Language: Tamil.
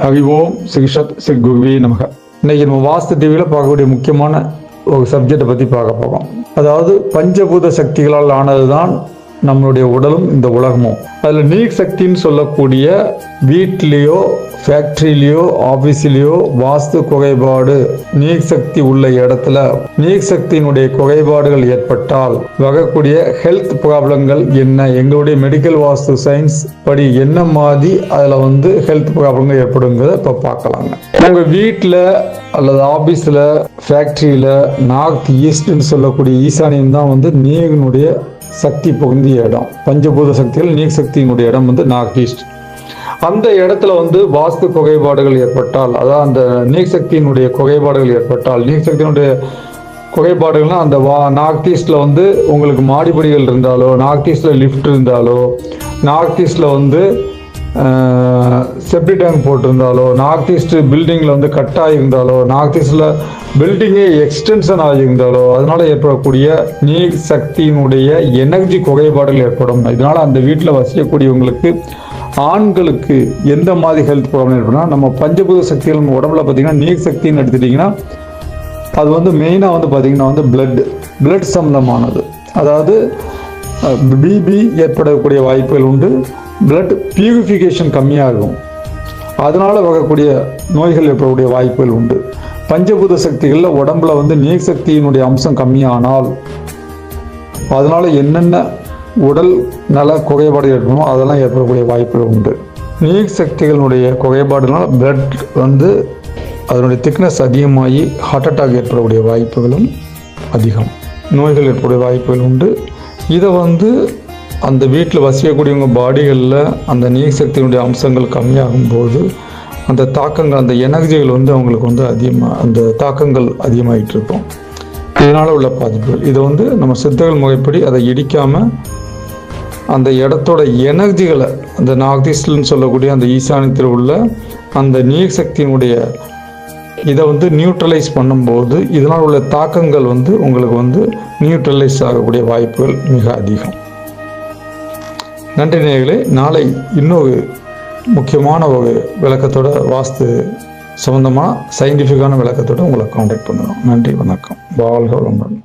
அறிவோம் ஸ்ரீஷத் ஸ்ரீ குருவே நமக இன்னைக்கு நம்ம வாஸ்து டிவியில் பார்க்கக்கூடிய முக்கியமான ஒரு சப்ஜெக்டை பற்றி பார்க்க போகிறோம் அதாவது பஞ்சபூத சக்திகளால் ஆனது தான் நம்மளுடைய உடலும் இந்த உலகமும் அதில் நீர் சக்தின்னு சொல்லக்கூடிய வீட்லேயோ ஃபேக்ட்ரிலேயோ ஆஃபீஸ்லேயோ வாஸ்து குறைபாடு நீர் சக்தி உள்ள இடத்துல நீர் சக்தியினுடைய குறைபாடுகள் ஏற்பட்டால் வரக்கூடிய ஹெல்த் ப்ராப்ளங்கள் என்ன? எங்களுடைய மெடிக்கல் வாஸ்து சயின்ஸ் படி என்ன மாதிரி அதில் வந்து ஹெல்த் ப்ராப்ளங்கள் ஏற்படுங்கிறத இப்போ பார்க்கலாங்க. உங்கள் வீட்டில் அல்லது ஆஃபீஸில் ஃபேக்ட்ரியில் நார்த் ஈஸ்ட்னு சொல்லக்கூடிய ஈசானியம் தான் வந்து நீரினுடைய சக்தி புகுந்திய இடம். பஞ்சபூத சக்திகள் நீர் சக்தியினுடைய இடம் வந்து நார்த் ஈஸ்ட் அந்த இடத்துல வந்து வாஸ்து குகைபாடுகள் ஏற்பட்டால் அதாவது அந்த நீர் சக்தியினுடைய குகைபாடுகள் ஏற்பட்டால் நீர் சக்தியினுடைய குறைபாடுகள்னா அந்த வா நார்த் ஈஸ்டில் வந்து உங்களுக்கு மாடிப்படிகள் இருந்தாலோ நார்த் ஈஸ்டில் லிஃப்ட் இருந்தாலோ நார்த் ஈஸ்டில் வந்து செப்டி டேங்க் போட்டிருந்தாலோ நார்த் ஈஸ்ட் பில்டிங்கில் வந்து கட் ஆகியிருந்தாலோ நார்த் ஈஸ்டில் பில்டிங்கே எக்ஸ்டென்ஷன் ஆகியிருந்தாலோ அதனால் ஏற்படக்கூடிய நீர் சக்தியினுடைய எனர்ஜி குறைபாடுகள் ஏற்படும். இதனால் அந்த வீட்டில் வசிக்கக்கூடியவங்களுக்கு ஆண்களுக்கு எந்த மாதிரி ஹெல்த் ப்ராப்ளம் ஏற்படும்னா நம்ம பஞ்சபூத சக்திகள் நம்ம உடம்புல பார்த்தீங்கன்னா நீர் சக்தின்னு எடுத்துட்டிங்கன்னா அது வந்து மெயினாக வந்து பார்த்திங்கன்னா வந்து பிளட் பிளட் சம்மந்தமானது அதாவது பிபி ஏற்படக்கூடிய வாய்ப்புகள் உண்டு. பிளட் பியூரிஃபிகேஷன் கம்மியாகும். அதனால் வரக்கூடிய நோய்கள் ஏற்படக்கூடிய வாய்ப்புகள் உண்டு. பஞ்சபூத சக்திகளில் உடம்புல வந்து நீர் சக்தியினுடைய அம்சம் கம்மியானால் அதனால் என்னென்ன உடல் நல குறைபாடு ஏற்படுமோ அதெல்லாம் ஏற்படக்கூடிய வாய்ப்புகள் உண்டு. நீர் சக்திகளினுடைய குறைபாடுனால் பிளட் வந்து அதனுடைய திக்னஸ் அதிகமாகி ஹார்ட் அட்டாக் ஏற்படக்கூடிய வாய்ப்புகளும் அதிகம். நோய்கள் ஏற்படக்கூடிய வாய்ப்புகள் உண்டு. இதை வந்து அந்த வீட்டில் வசிக்கக்கூடியவங்க பாடிகளில் அந்த நீர் சக்தியினுடைய அம்சங்கள் கம்மியாகும் போது அந்த தாக்கங்கள் அந்த எனர்ஜிகள் வந்து அவங்களுக்கு வந்து அதிகமாக அந்த தாக்கங்கள் அதிகமாகிட்டு இருக்கும் இதனால் உள்ள பாதிப்புகள். இதை வந்து நம்ம சித்தர்கள் முறைப்படி அதை இடிக்காமல் அந்த இடத்தோட எனர்ஜிகளை அந்த நார்த் ஈஸ்ட்லன்னு சொல்லக்கூடிய அந்த ஈசானியத்தில் உள்ள அந்த நீர் சக்தியினுடைய இதை வந்து நியூட்ரலைஸ் பண்ணும்போது இதனால் உள்ள தாக்கங்கள் வந்து உங்களுக்கு வந்து நியூட்ரலைஸ் ஆகக்கூடிய வாய்ப்புகள் மிக அதிகம். நன்றி நேர்களே நாளை இன்னொரு முக்கியமான ஒரு விளக்கத்தோட வாஸ்து சம்பந்தமாக சயின்டிஃபிக்கான விளக்கத்தோட உங்களை காண்டாக்ட் பண்ணுறோம். நன்றி வணக்கம். வாழ்க வளமுடன்.